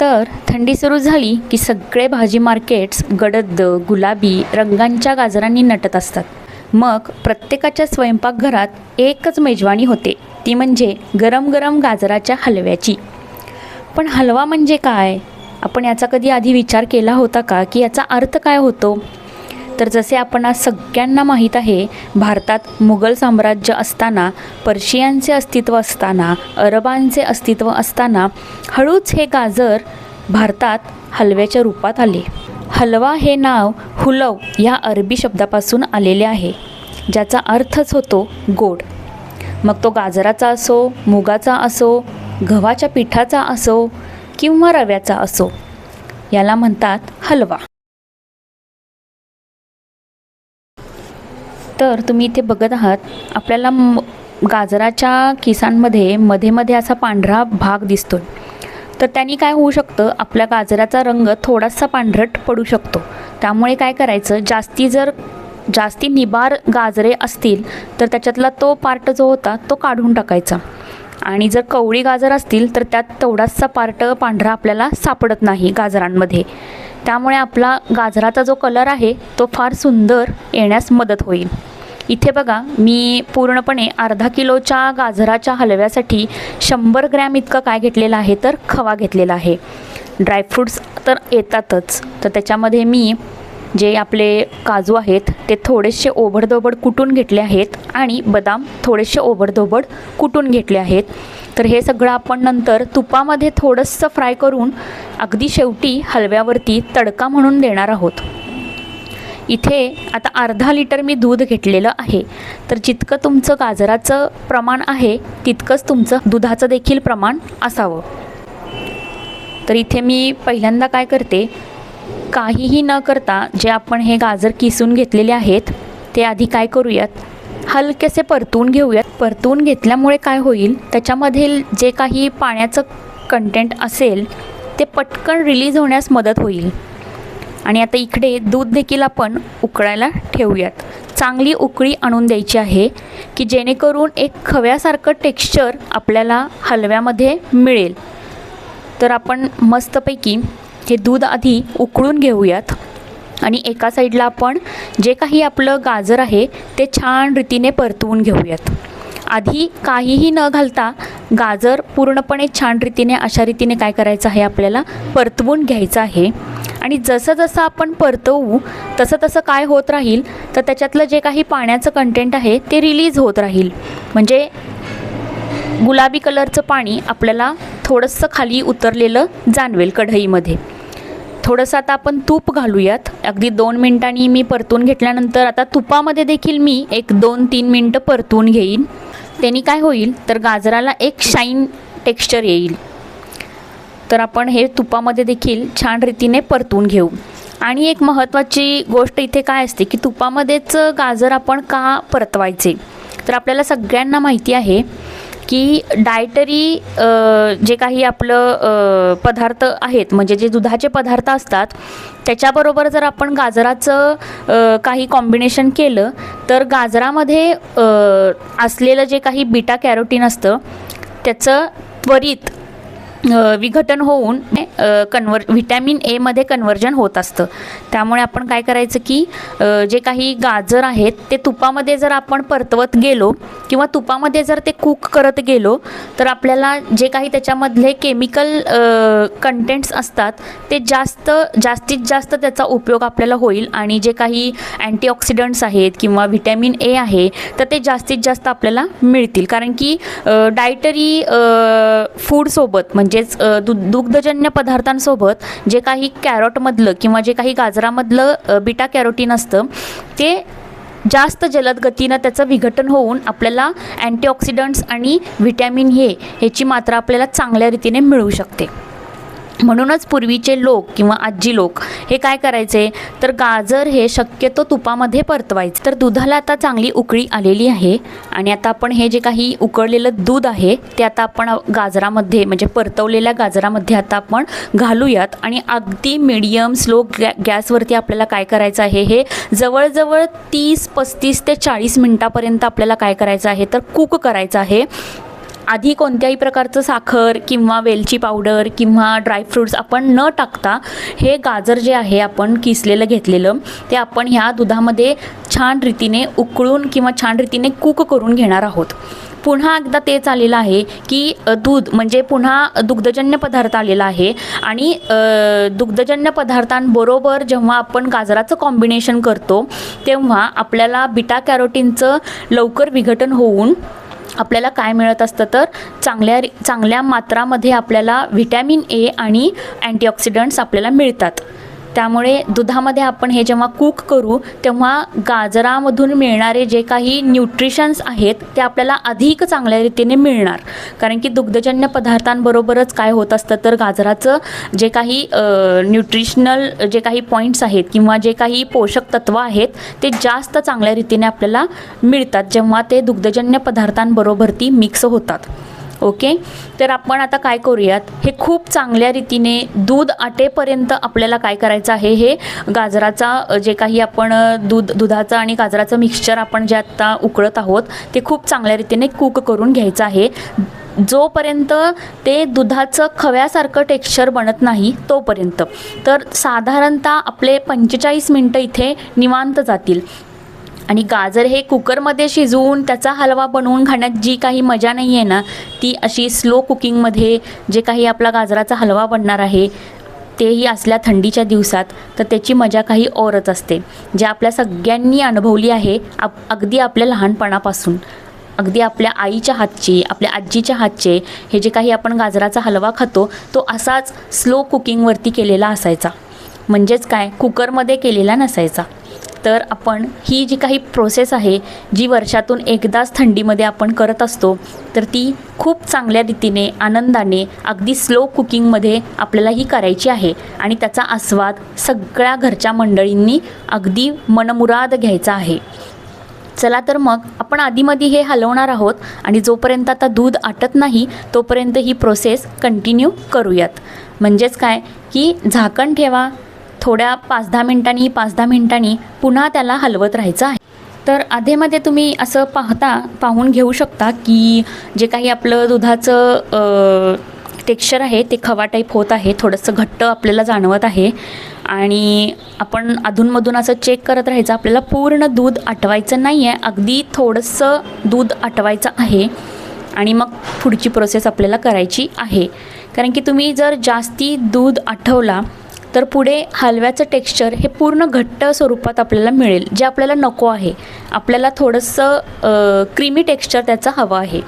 तर थंडी सुरू झाली की सगळे भाजी मार्केट्स गडद गुलाबी रंगांच्या गाजरांनी नटत असतात. मग प्रत्येकाच्या स्वयंपाकघरात एकच मेजवानी होते. ती म्हणजे गरम गरम गाजराच्या हलव्याची. पण हलवा म्हणजे काय? आपण याचा कधी आधी विचार केला होता का की याचा अर्थ काय होतो? तर जसे आपण आज सगळ्यांना माहीत आहे भारतात मुघल साम्राज्य असताना पर्शियांचे अस्तित्व असताना अरबांचे अस्तित्व असताना हळूच हे गाजर भारतात हलव्याच्या रूपात आले. हलवा हे नाव हुलव या अरबी शब्दापासून आलेले आहे ज्याचा अर्थच होतो गोड. मग तो गाजराचा असो मुगाचा असो गव्हाच्या पिठाचा असो किंवा रव्याचा असो याला म्हणतात हलवा. तर तुम्ही इथे बघत आहात आपल्याला म- गाजराच्या किसांमध्ये मध्ये मध्ये असा पांढरा भाग दिसतो तर त्यांनी काय होऊ शकतं आपल्या गाजराचा रंग थोडासा पांढरट पडू शकतो. त्यामुळे काय करायचं जास्ती जर जास्ती निबार गाजरे असतील तर त्याच्यातला तो पार्ट जो होता तो काढून टाकायचा. आणि जर कवळी गाजर असतील तर त्यात तेवढासा पार्ट पांढरा आपल्याला सापडत नाही गाजरांमध्ये. त्यामुळे आपला गाजराचा जो कलर आहे तो फार सुंदर येण्यास मदत होईल. इथे बघा मी पूर्णपणे अर्धा किलोच्या गाजराच्या हलव्यासाठी शंभर ग्रॅम इतकं काय घेतलेलं आहे तर खवा घेतलेला आहे. ड्रायफ्रूट्स तर येतातच. तर त्याच्यामध्ये मी जे आपले काजू आहेत ते थोडेसे ओबडधोबड कुटून घेतले आहेत आणि बदाम थोडेसे ओबडधोबड कुटून घेतले आहेत. तर हे सगळं आपण नंतर तुपामध्ये थोडंसं फ्राय करून अगदी शेवटी हलव्यावरती तडका म्हणून देणार आहोत. इथे आता अर्धा लिटर मी दूध घेतलेलं आहे. तर जितकं तुमचं गाजराचं प्रमाण आहे तितकंच तुमचं दुधाचं देखील प्रमाण असावं. तर इथे मी पहिल्यांदा काय करते काहीही न करता जे आपण हे गाजर किसून घेतलेले आहेत ते आधी काय करूयात? हलकेसे परतून घेऊयात. परतून घेतल्यामुळे काय होईल? त्याच्यामधील जे काही पाण्याचं कंटेंट असेल ते पटकन रिलीज होण्यास मदत होईल. आणि आता इकडे दूध देखील आपण उकळायला ठेवूयात. चांगली उकळी आणून द्यायची आहे की जेणेकरून एक खव्यासारखं टेक्स्चर आपल्याला हलव्यामध्ये मिळेल. तर आपण मस्तपैकी हे दूध आधी उकळून घेऊयात. आणि एका साईडला आपण जे काही आपलं गाजर आहे ते छान रीतीने परतवून घेऊयात. आधी काहीही न घालता गाजर पूर्णपणे छान रीतीने अशा रीतीने काय करायचं आहे आपल्याला? परतवून घ्यायचं आहे. आणि जसं जसं आपण परतवू तसं तसं काय होत राहील? तर त्याच्यातलं जे काही पाण्याचं कंटेंट आहे ते रिलीज होत राहील. म्हणजे गुलाबी कलरचं पाणी आपल्याला थोडंसं खाली उतरलेलं जाणवेल कढईमध्ये. थोडंसं आता आपण तूप घालूयात. अगदी दोन मिनटांनी मी परतून घेतल्यानंतर आता तुपामध्ये देखील मी एक दोन तीन मिनटं परतून घेईन. त्यांनी काय होईल? तर गाजराला एक शाईन टेक्स्चर येईल. तर आपण हे तुपामध्ये देखील छान रीतीने परतून घेऊ. आणि एक महत्त्वाची गोष्ट इथे काय असते की तुपामध्येच गाजर आपण का परतवायचे? तर आपल्याला सगळ्यांना माहिती आहे की डायटरी जे काही आपलं पदार्थ आहेत म्हणजे जे दुधाचे पदार्थ असतात त्याच्याबरोबर जर आपण गाजराचं काही कॉम्बिनेशन केलं तर गाजरामध्ये असलेलं जे काही बीटा कॅरोटीन असतं त्याचं त्वरित विघटन होऊन कन्वर व्हिटॅमिन एमध्ये कन्वर्जन होत असतं. त्यामुळे आपण काय करायचं की जे काही गाजर आहेत ते तुपामध्ये जर आपण परतवत गेलो किंवा तुपामध्ये जर ते कुक करत गेलो तर आपल्याला जे काही त्याच्यामधले केमिकल कंटेंट्स असतात ते जास्त जास्तीत जास्त त्याचा उपयोग आपल्याला होईल. आणि जे काही अँटीऑक्सिडंट्स आहेत किंवा व्हिटॅमिन ए आहे तर ते जास्तीत जास्त आपल्याला मिळतील. कारण की डायटरी फूडसोबत म्हणजे म्हणजेच दु दुग्धजन्य पदार्थांसोबत जे काही कॅरोटमधलं किंवा जे काही गाजरामधलं बीटा कॅरोटीन असतं ते जास्त जलद गतीनं त्याचं विघटन होऊन आपल्याला अँटीऑक्सिडंट्स आणि व्हिटॅमिन हे ह्याची मात्रा आपल्याला चांगल्या रीतीने मिळू शकते. म्हणूनच पूर्वीचे लोक किंवा आजी लोक हे काय करायचे? तर गाजर हे शक्यतो तुपामध्ये परतवायचे. तर दुधाला आता चांगली उकळी आलेली आहे आणि आता आपण हे जे काही उकळलेलं दूध आहे ते आता आपण गाजरामध्ये म्हणजे परतवलेल्या गाजरामध्ये आता आपण घालूयात. आणि अगदी मिडियम स्लो गॅ गॅसवरती आपल्याला काय करायचं आहे? हे जवळजवळ तीस पस्तीस ते चाळीस मिनटापर्यंत आपल्याला काय करायचं आहे? तर कुक करायचं आहे. आधी कोणत्याही प्रकारचं साखर किंवा वेलची पावडर किंवा ड्रायफ्रूट्स आपण न टाकता हे गाजर जे आहे आपण किसलेलं घेतलेलं ते आपण ह्या दुधामध्ये छान रीतीने उकळून किंवा छान रीतीने कुक करून घेणार आहोत. पुन्हा एकदा तेच आलेलं आहे की दूध म्हणजे पुन्हा दुग्धजन्य पदार्थ आलेला आहे आणि दुग्धजन्य पदार्थांबरोबर जेव्हा आपण गाजराचं कॉम्बिनेशन करतो तेव्हा आपल्याला बिटा कॅरोटीनचं लवकर विघटन होऊन आपल्याला काय मिळत असतं तर चांगल्या चांगल्या मात्रामध्ये आपल्याला व्हिटॅमिन ए आणि अँटीऑक्सिडंट्स आपल्याला मिळतात. त्यामुळे दुधामध्ये आपण हे जेव्हा कुक करू तेव्हा गाजरामधून मिळणारे जे काही न्यूट्रिशन्स आहेत ते आपल्याला अधिक चांगल्या रीतीने मिळणार. कारण की दुग्धजन्य पदार्थांबरोबरच काय होत असतं तर गाजराचं जे काही न्यूट्रिशनल जे काही पॉईंट्स आहेत किंवा जे काही पोषक तत्व आहेत ते जास्त चांगल्या रीतीने आपल्याला मिळतात जेव्हा ते दुग्धजन्य पदार्थांबरोबर ती मिक्स होतात. ओके? तर आपण आता काय करूयात? हे खूप चांगल्या रीतीने दूध आटेपर्यंत आपल्याला काय करायचं आहे? हे गाजराचा जे काही आपण दूध दुधाचं आणि गाजराचं मिक्सचर आपण जे आत्ता उकळत आहोत ते खूप चांगल्या रीतीने कुक करून घ्यायचं आहे. जोपर्यंत ते दुधाचं खव्यासारखं टेक्स्चर बनत नाही तोपर्यंत. तर साधारणतः आपले पंचेचाळीस मिनटं इथे निवांत जातील. आणि गाजर हे कुकरमध्ये शिजवून त्याचा हलवा बनवून खाण्यात जी काही मजा नाही आहे ना ती अशी स्लो कुकिंगमध्ये जे काही आपला गाजराचा हलवा बनणार आहे तेही असल्या थंडीच्या दिवसात तर त्याची मजा काही औरच असते. जे आपल्या सगळ्यांनी अनुभवली आहे आप अगदी आपल्या लहानपणापासून. अगदी आपल्या आईच्या हातची आपल्या आजीच्या हातचे हे जे काही आपण गाजराचा हलवा खातो तो असाच स्लो कुकिंगवरती केलेला असायचा. म्हणजेच काय? कुकरमध्ये केलेला नसायचा. तर आपण ही जी काही प्रोसेस आहे जी वर्षातून एकदाच थंडीमध्ये आपण करत असतो तर ती खूप चांगल्या रीतीने आनंदाने अगदी स्लो कुकिंगमध्ये आपल्याला ही करायची आहे. आणि त्याचा आस्वाद सगळ्या घरच्या मंडळींनी अगदी मनमुराद घ्यायचा आहे. चला तर मग आपण आधीमध्ये हे हलवणार आहोत आणि जोपर्यंत आता दूध आटत नाही तोपर्यंत ही प्रोसेस कंटिन्यू करूयात. म्हणजेच काय? की झाकण ठेवा. थोड्या पाच दहा मिनिटांनी पाच दहा मिनिटांनी पुन्हा त्याला हलवत राहायचं आहे. तर आधेमध्ये तुम्ही असं पाहता पाहून घेऊ शकता की जे काही आपलं दुधाचं टेक्स्चर आहे ते खवा टाईप होत आहे थोडंसं घट्ट आपल्याला जाणवत आहे. आणि आपण अधूनमधून असं चेक करत राहायचं आपल्याला पूर्ण दूध आटवायचं नाही आहे अगदी थोडंसं दूध आटवायचं आहे. आणि मग पुढची प्रोसेस आपल्याला करायची आहे. कारण की तुम्ही जर जास्ती दूध आठवला तर पुढे हलव्याचं टेक्स्चर हे पूर्ण घट्ट स्वरूपात आपल्याला मिळेल जे आपल्याला नको आहे. आपल्याला थोडंसं क्रीमी टेक्स्चर त्याचं हवं आहे.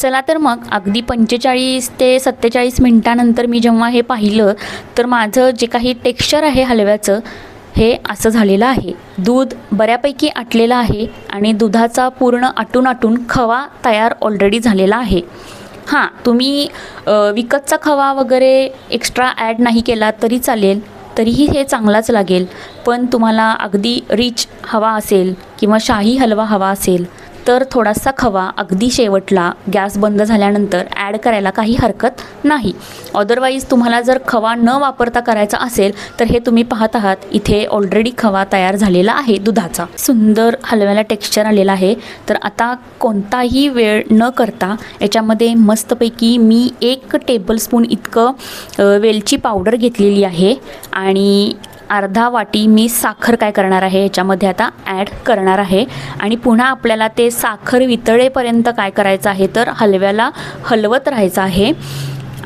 चला तर मग अगदी पंचेचाळीस ते सत्तेचाळीस मिनटानंतर मी जेव्हा हे पाहिलं तर माझं जे काही टेक्स्चर आहे हलव्याचं हे असं झालेलं आहे. दूध बऱ्यापैकी आटलेलं आहे आणि दुधाचा पूर्ण आटून आटून खवा तयार ऑलरेडी झालेला आहे. हां तुम्ही विकतचा खवा वगैरे एक्स्ट्रा ॲड नाही केला तरी चालेल तरीही हे चांगलाच लागेल. पण तुम्हाला अगदी रिच हवा असेल किंवा शाही हलवा हवा असेल तर थोडासा खवा अगदी शेवटला गॅस बंद झाल्यानंतर ॲड करायला काही हरकत नाही. अदरवाईज तुम्हाला जर खवा न वापरता करायचा असेल तर हे तुम्ही पाहत आहात. इथे ऑलरेडी खवा तयार झालेला आहे दुधाचा. सुंदर हलव्याला टेक्स्चर आलेला आहे. तर आता कोणताही वेळ न करता याच्यामध्ये मस्तपैकी मी एक टेबलस्पून इतकं वेलची पावडर घेतलेली आहे. आणि अर्धा वाटी मी साखर काय करणार आहे याच्यामध्ये आता ॲड करणार आहे. आणि पुन्हा आपल्याला ते साखर वितळेपर्यंत काय करायचं आहे तर हलव्याला हलवत राहायचं आहे.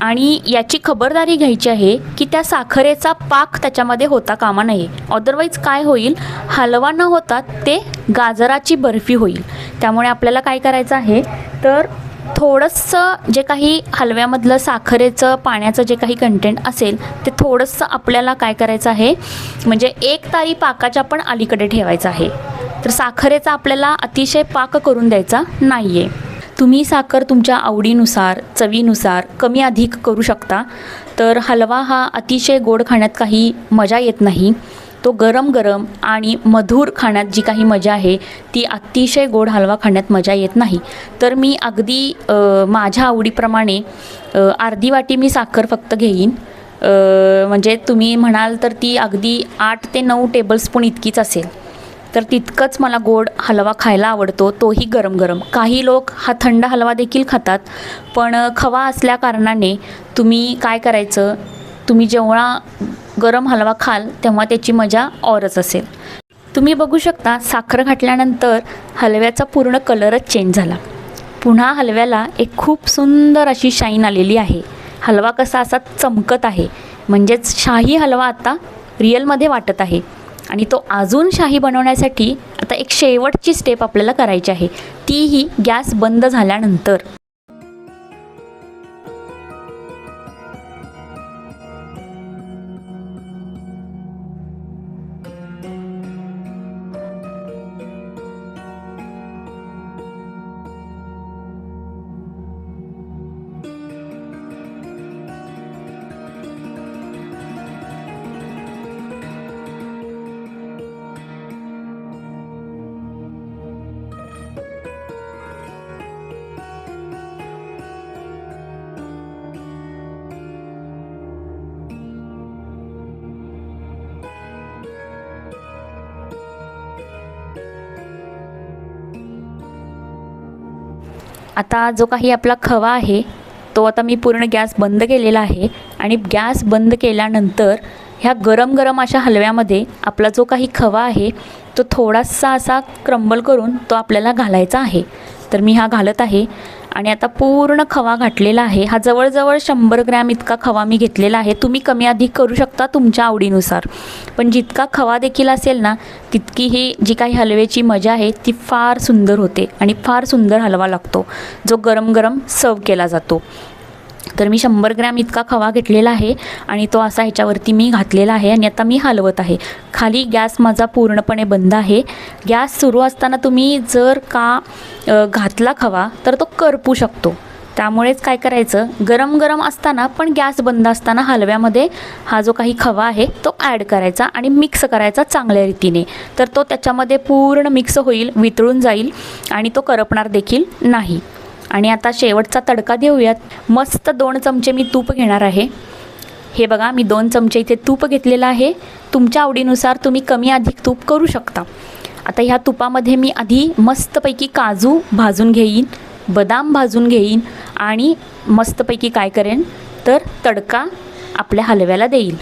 आणि याची खबरदारी घ्यायची आहे की त्या साखरेचा पाक त्याच्यामध्ये होता कामा नये. अदरवाईज काय होईल? हलवा न होता ते गाजराची बर्फी होईल. त्यामुळे आपल्याला काय करायचं आहे? तर थोडंसं जे काही हलव्यामधलं साखरेचं पाण्याचं जे काही कंटेंट असेल ते थोडंसं आपल्याला काय करायचं आहे? म्हणजे एक तारी पाकाच्या पण अलीकडे ठेवायचं आहे. तर साखरेचा आपल्याला अतिशय पाक करून द्यायचा नाही आहे तुम्ही साखर तुमच्या आवडीनुसार चवीनुसार कमी अधिक करू शकता. तर हलवा हा अतिशय गोड खाण्यात काही मजा येत नाही. तो गरम गरम आणि मधुर खाण्यात जी काही मजा आहे ती अतिशय गोड हलवा खाण्यात मजा येत नाही. तर मी अगदी माझ्या आवडीप्रमाणे अर्धी वाटी मी साखर फक्त घेईन. म्हणजे तुम्ही म्हणाल तर ती अगदी आठ ते नऊ टेबलस्पून इतकीच असेल. तर तितकंच मला गोड हलवा खायला आवडतो तोही गरम गरम काही लोक हा थंड हलवा देखील खातात पण खवा असल्या कारणाने तुम्ही काय करायचं तुम्ही जेवढा गरम हलवा खाल तेव्हा त्याची मजा औरच असेल. तुम्ही बघू शकता साखर घातल्यानंतर हलव्याचा पूर्ण कलरच चेंज झाला. पुन्हा हलव्याला एक खूप सुंदर अशी शाईन आलेली आहे. हलवा कसा असा चमकत आहे. म्हणजेच शाही हलवा आता रिअलमध्ये वाटत आहे. आणि तो अजून शाही बनवण्यासाठी आता एक शेवटची स्टेप आपल्याला करायची आहे. तीही गॅस बंद झाल्यानंतर. आता जो काही आपला खवा आहे तो आता मी पूर्ण गॅस बंद केलेला आहे आणि गॅस बंद केल्यानंतर ह्या गरम गरम अशा हलव्यामध्ये आपला जो काही खवा आहे तो थोडासा असा क्रंबल करून तो आपल्याला घालायचा आहे. तर मी हा घालत आहे. आणि आता पूर्ण खवा घातलेला आहे. हा जवळजवळ शंभर ग्रॅम इतका खवा मी घेतलेला आहे. तुम्ही कमी अधिक करू शकता तुमच्या आवडीनुसार. पण जितका खवा देखील असेल ना तितकी ही जी काही हलव्याची मजा आहे ती फार सुंदर होते आणि फार सुंदर हलवा लागतो जो गरम गरम सर्व केला जातो. तर मी शंभर ग्रॅम इतका खवा घेतलेला आहे आणि तो असा ह्याच्यावरती मी घातलेला आहे आणि आता मी हलवत आहे. खाली गॅस माझा पूर्णपणे बंद आहे. गॅस सुरू असताना तुम्ही जर का घातला खवा तर तो करपू शकतो. त्यामुळेच काय करायचं गरम गरम असताना पण गॅस बंद असताना हलव्यामध्ये हा जो काही खवा आहे तो ॲड करायचा आणि मिक्स करायचा चांगल्या रीतीने. तर तो त्याच्यामध्ये पूर्ण मिक्स होईल वितळून जाईल आणि तो करपणार देखील नाही. आणि आता शेवटचा तडका देऊयात. मस्त दोन चमचे मी तूप घेणार आहे. हे बघा मी दोन चमचे इथे तूप घेतलेलं आहे. तुमच्या आवडीनुसार तुम्ही कमी अधिक तूप करू शकता. आता ह्या तुपामध्ये मी आधी मस्तपैकी काजू भाजून घेईन बदाम भाजून घेईन आणि मस्तपैकी काय करेन? तर तडका आपल्या हलव्याला देईल.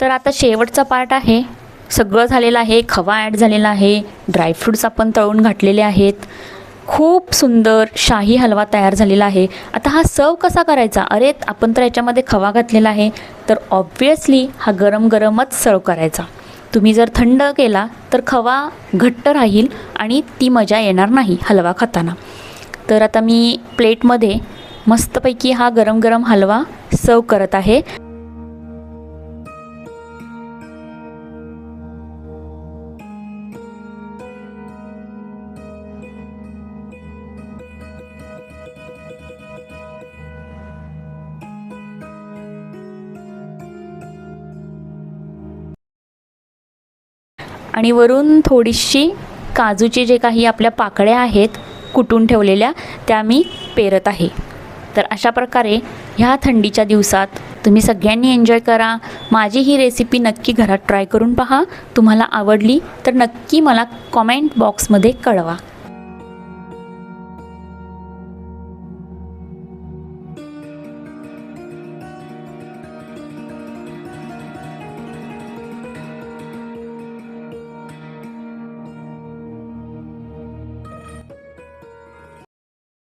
तर आता शेवटचा पार्ट आहे. सगळं झालेलं आहे खवा ॲड झालेला आहे ड्रायफ्रूट्स आपण तळून घातलेले आहेत. खूप सुंदर शाही हलवा तयार झालेला आहे. आता हा सर्व कसा करायचा? अरे आपण तर याच्यामध्ये खवा घातलेला आहे. तर ऑब्वियसली हा गरम गरमच सर्व करायचा. तुम्ही जर थंड केला तर खवा घट्ट राहील आणि ती मजा येणार नाही हलवा खाताना. तर आता मी प्लेटमध्ये मस्तपैकी हा गरम गरम हलवा सर्व करत आहे. आणि वरून थोडीशी काजूचे जे काही आपल्या पाकळ्या आहेत कुटून ठेवलेल्या त्या मी पेरत आहे. तर अशा प्रकारे ह्या थंडीच्या दिवसात तुम्ही सगळ्यांनी एन्जॉय करा. माझी ही रेसिपी नक्की घरात ट्राय करून पहा. तुम्हाला आवडली तर नक्की मला कॉमेंट बॉक्समध्ये कळवा.